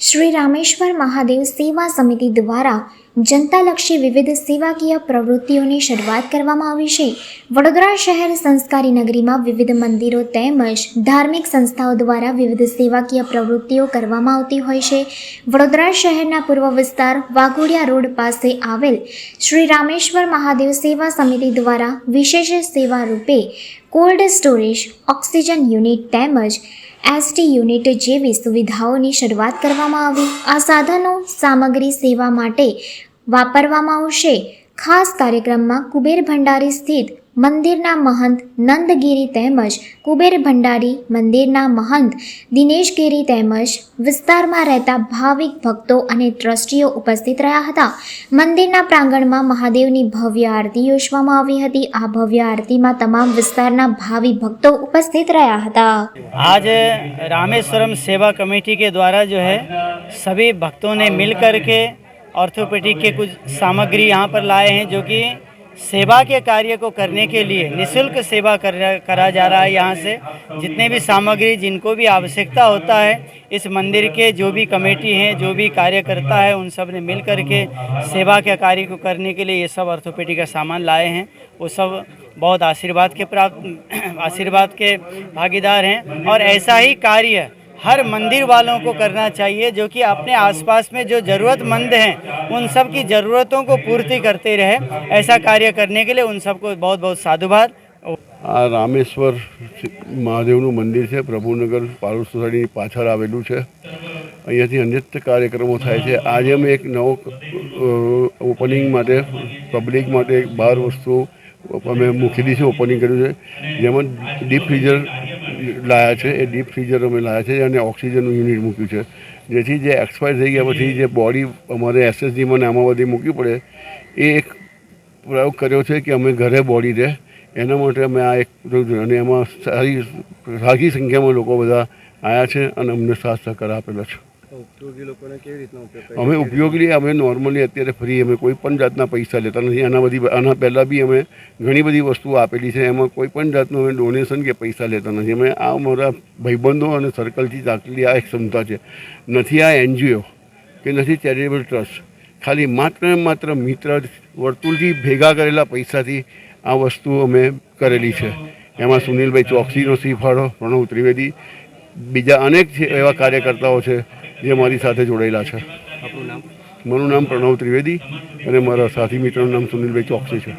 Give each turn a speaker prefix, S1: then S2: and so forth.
S1: શ્રી રામેશ્વર મહાદેવ સેવા સમિતિ દ્વારા જનતાલક્ષી વિવિધ સેવાકીય પ્રવૃત્તિઓની શરૂઆત કરવામાં આવી છે. વડોદરા શહેર સંસ્કારી નગરીમાં વિવિધ મંદિરો તેમજ ધાર્મિક સંસ્થાઓ દ્વારા વિવિધ સેવાકીય પ્રવૃત્તિઓ કરવામાં આવતી હોય છે. વડોદરા શહેરના પૂર્વ વિસ્તાર વાઘોડિયા રોડ પાસે આવેલ શ્રી રામેશ્વર મહાદેવ સેવા સમિતિ દ્વારા વિશેષ સેવા રૂપે કોલ્ડ સ્ટોરેજ, ઓક્સિજન યુનિટ તેમજ એસટી યુનિટ જેવી સુવિધાઓની શરૂઆત કરવામાં આવી. આ સાધનો સામગ્રી સેવા માટે વાપરવામાં આવશે ખાસ કાર્યક્રમમાં કુબેર ભંડારી સ્થિત મંદિરના મહંત નંદગીરી તેમજ કુબેર ભંડારી મંદિરના મહંત દિનેશગીરી તેમજ વિસ્તારમાં રહેતા ભાવિક ભક્તો અને ટ્રસ્ટીઓ ઉપસ્થિત રહ્યા હતા મંદિરના પ્રાંગણમાં મહાદેવની ભવ્ય આરતી યોજવામાં આવી હતી આ ભવ્ય આરતીમાં તમામ વિસ્તારના ભાવિ ભક્તો ઉપસ્થિત રહ્યા હતા
S2: आज रामेश्वरम सेवा कमेटी के द्वारा जो है सभी भक्तों ने मिल कर के ऑर्थोपेडिक के कुछ सामग्री यहाँ पर लाए हैं जो कि सेवा के कार्य को करने के लिए, निशुल्क सेवा कर करा जा रहा है यहाँ से। जितने भी सामग्री जिनको भी आवश्यकता होता है, इस मंदिर के जो भी कमेटी हैं, जो भी कार्यकर्ता है, उन सबने मिल कर के सेवा के कार्य को करने के लिए ये सब ऑर्थोपेडिक का सामान लाए हैं। वो सब बहुत आशीर्वाद के प्राप्त, आशीर्वाद के भागीदार हैं। और ऐसा ही कार्य हर मंदिर वालों को करना चाहिए जो कि अपने आसपास में जो ज़रूरतमंद हैं उन सब की ज़रूरतों को पूर्ति करते रहे ऐसा कार्य करने के लिए उन सबको बहुत बहुत साधुवाद
S3: આ રામેશ્વર મહાદેવનું મંદિર છે પ્રભુનગર પારૂલ સોસાયટીની પાછળ આવેલું છે અહીંયાથી અનેક કાર્યક્રમો થાય છે આજે અમે એક નવો ઓપનિંગ માટે પબ્લિક માટે એક બાર વસ્તુ અમે મૂકેલી છે ઓપનિંગ કર્યું છે જેમાં ડીપ ફ્રીઝર લાયા છે, એ ડીપ ફ્રીઝર અમે લાયા છે અને ઓક્સિજનનું યુનિટ મૂક્યું છે. જેથી જે એક્સપાયર થઈ ગયા પછી જે બોડી અમારે એસએસડીમાં ને આમાં બધી મૂકવી પડે, એ એક પ્રયોગ કર્યો છે કે અમે ઘરે બોડી રહે. એના માટે અમે આ એક અને એમાં સારી સારી સંખ્યામાં લોકો બધા આવ્યા છે અને અમને સાથ સહકાર આપેલો છે. અમે ઉપયોગી અમે નોર્મલી અત્યારે ફ્રી અમે કોઈ પણ જાતના પૈસા લેતા નથી. આના બધી આના પહેલાં બી અમે ઘણી બધી વસ્તુઓ આપેલી છે. એમાં કોઈ પણ જાતનું અમે ડોનેશન કે પૈસા લેતા નથી. અમે આ અમારા ભાઈબંધો અને સર્કલથી ચાકલી આ એક ક્ષમતા છે. નથી આ એનજીઓ કે નથી ચેરિટેબલ ટ્રસ્ટ ખાલી માત્ર ને માત્ર મિત્ર વર્તુળથી ભેગા કરેલા પૈસાથી આ વસ્તુ અમે કરેલી છે. એમાં સુનિલભાઈ ચોકસીનો શ્રીફાળો પ્રણવ ત્રિવેદી બીજા અનેક છે એવા કાર્યકર્તાઓ છે. જે મારી સાથે જોડાયેલા છે. મારું નામ પ્રણવ ત્રિવેદી અને મારા સાથી મિત્રનું નામ સુનિલભાઈ ચોકસી છે.